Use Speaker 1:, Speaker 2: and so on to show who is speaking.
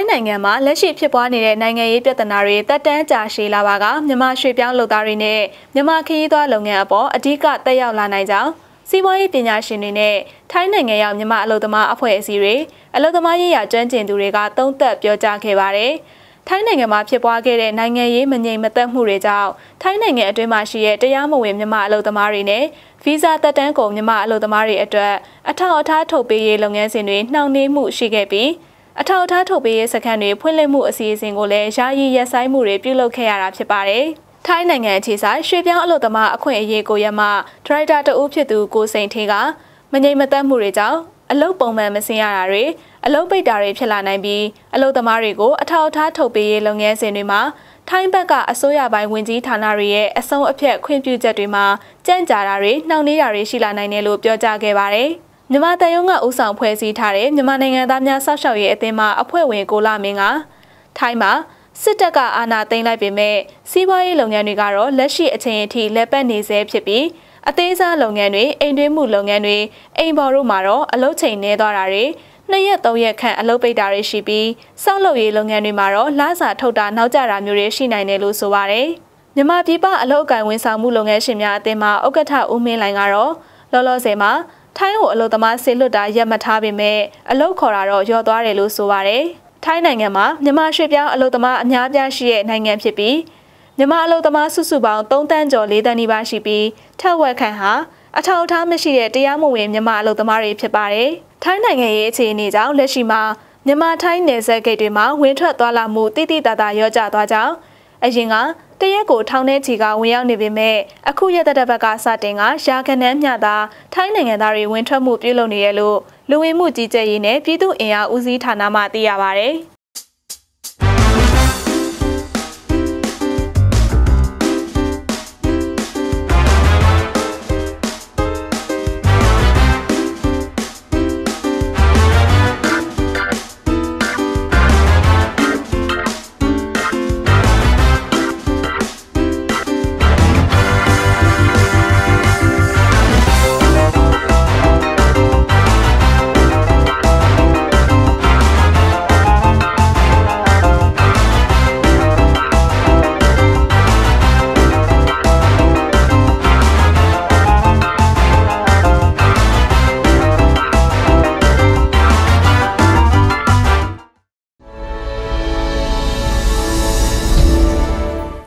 Speaker 1: င်းနိုင်ငံမှာလက်ရှိဖြစ်ပွားနေတဲ့နိုင်ငံရေးပြဿနာတွေတက်တန်းကြာရှည်လာပါကမြန်မာရွှေပြောင်းလုပ်သားတွေနဲ့မြန်မာခရီးသွားလုပ်ငန်းအပေါ်အဓိကတက်ရောက်လာနိုင်ကြောင်းစီးပွားရေးပညာရှင်တွေနဲ့ထိုင်းနိုင်ငံရောက်မြန်မာအလုပ်သမားအဖွဲ့အစည်းတွေအလုပ်သမားရေးရာကျွမ်းကျင်သူတွေကသုံးသပ်ပြောကြားခဲ့ပါတယ်။ထိုင်းနိုင်ငံမှာဖြစ်ပွားခဲ့တဲ့နိုင်ငံရေးမငြိမ်မသက်မှုတွေကြောင့်ထိုင်းနိုင်ငံအတွင်းမှာရှိတဲ့တရားမဝင်မြန်မာအလုပ်သမားတွေနဲ့ဗီဇာတက်တန်းကုန်မြန်မာအလုပ်သမားတွေအတွက်အထောက်အထားထုတ်ပေးရေးလုပ်ငန်းစဉ်တွေနှောင့်နှေးမှုရှိခဲ့ပြီး အထောက်အထားထုတ်ပေးရေးစခန်းတွေဖွင့်လှစ်မှုအစီအစဉ်ကိုလည်းယာယီရပ်ဆိုင်းမှုတွေပြုလုပ်ခဲ့ရတာဖြစ်ပါတယ်။ထိုင်းနိုင်ငံအခြေဆိုင်ရွှေပြောင်းအလုပ်သမားအခွင့်အရေးကိုရမဒရိုက်တာတဦးဖြစ်သူကိုစိန်ထေကမငြိမ်မသက်မှုတွေကြောင့်အလုပ်ပုံမှန်မဆင်းရတာတွေအလုပ်ပိတ်တာတွေဖြစ်လာနိုင်ပြီးအလုပ်သမားတွေကိုအထောက်အထားထုတ်ပေးရေးလုပ်ငန်းစဉ်တွေမှာထိုင်းဘက်ကအစိုးရပိုင်းဝင်ကြီးဌာနတွေရဲ့အဆုံးအဖြတ်ခွင့်ပြုချက်တွေမှာကြန့်ကြာတာတွေနှောင့်နှေးတာတွေရှိလာနိုင်တယ်လို့ပြောကြားခဲ့ပါတယ်။ မြန်မာတန်ယုံကဦးဆောင်ဖွဲ့စည်းထားတဲ့မြန်မာနိုင်ငံသားများစောင့်ရှောက်ရေးအသင်းမှအဖွဲ့ဝင်ကိုလာမင်းကထိုင်းမှာစစ်တပ်ကအာဏာသိမ်းလိုက်ပေမဲ့စီးပွားရေးလုပ်ငန်းတွေကတော့လက်ရှိအချိန်အထိလက်ပတ်နေဆဲဖြစ်ပြီးအသေးစားလုပ်ငန်းတွေအိမ်တွင်းမှုလုပ်ငန်းတွေအိမ်ပေါ်တို့မှာတော့အလုပ်ချိန်နှဲသွားတာတွေနှစ်ရက်သုံးရက်ခန့်အလုပ်ပိတ်တာတွေရှိပြီးစောက်လုပ်ရေးလုပ်ငန်းတွေမှာတော့လစာထုတ်တာနောက်ကျတာမျိုးတွေရှိနိုင်တယ်လို့ဆိုပါတယ်မြန်မာပြည်ပအလုပ်အကင်ဝန်ဆောင်မှုလုပ်ငန်းရှင်များအသင်းမှဥက္ကဋ္ဌဦးမင်းလိုင်ကတော့လောလောဆယ်မှာ ထိုင်းကိုအလုပ်သမားဆေလွတ်တာရက်မထားပေမဲ့အလုပ်ခေါ်တာတော့ရော့သွားတယ်လို့ဆိုပါတယ်။ထိုင်းနိုင်ငံမှာမြန်မာရွှေပြောင်းအလုပ်သမားအများပြားရှိတဲ့နိုင်ငံဖြစ်ပြီးမြန်မာအလုပ်သမားစုစုပေါင်း3တန်းကျော်4တန်းနီးပါးရှိပြီးထက်ဝက်ခန့်ဟာအထောက်အထားမရှိတဲ့တရားမဝင်မြန်မာအလုပ်သမားတွေဖြစ်ပါတယ်။ထိုင်းနိုင်ငံရဲ့အခြေအနေကြောင့်လက်ရှိမှာမြန်မာထိုင်းနယ်စပ်ဂိတ်တွေမှာဝင်ထွက်သွားလာမှုတိတိတသာရောကျသွားကြောင်းအရင်က တရက်ကိုထောင်ထဲချီကဝင်ရောက်နေပေမဲ့အခုရက်သက်ဘက်ကစတင်ကရာခနန်းမြတာထိုင်းနိုင်ငံသားတွေဝင်ထွက်မှုပြုလုပ်နေရလို့လူဝင်မှုကြီးကြပ်ရေးနဲ့ပြည်သူ့အင်အားဦးစီးဌာနမှသိရပါဗျ။